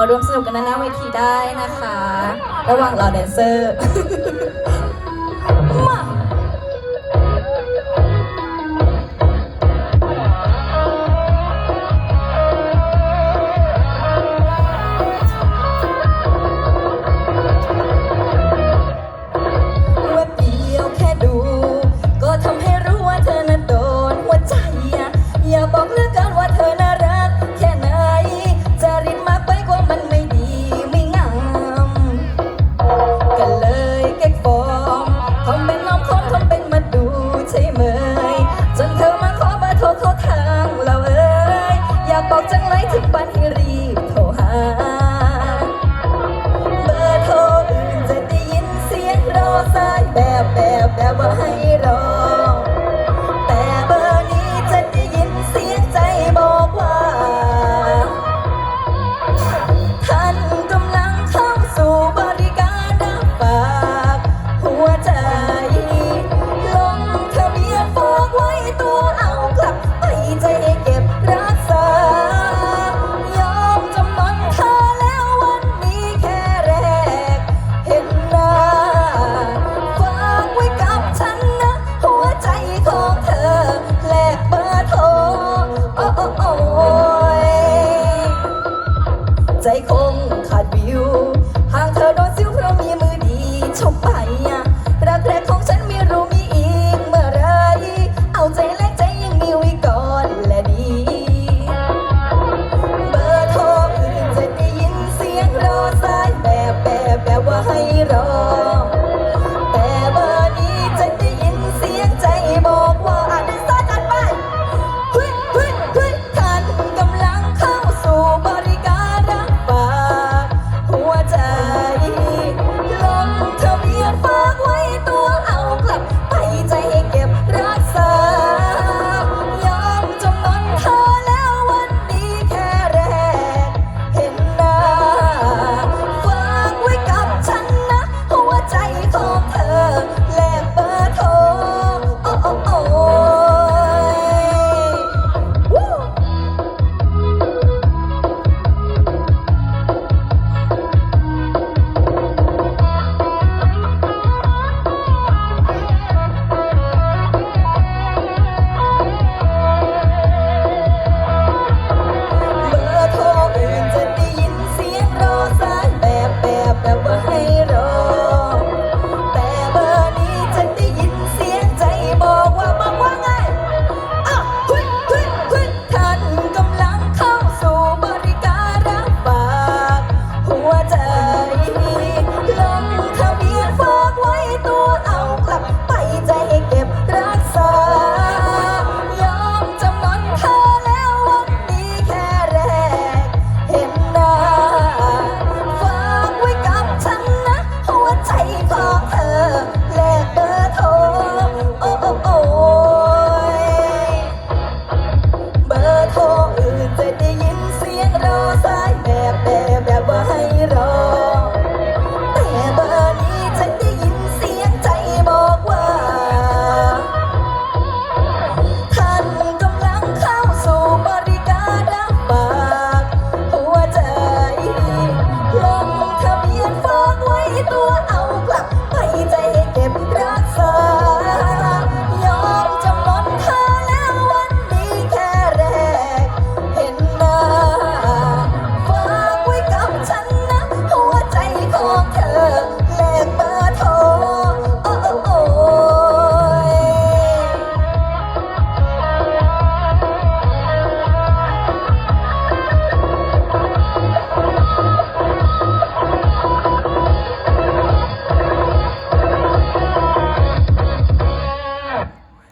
มาร่วมสนุกกันหน้าเวทีได้นะคะ ระหว่างเราแดนเซอร์ แบบแบบแบบว่าให้ ขาดวิว หากเธอโดนซิ้วเพราะมีมือดีชมไปรัก เคได้ยินเสียงรอสายแบบแบบแบบว่าให้รอ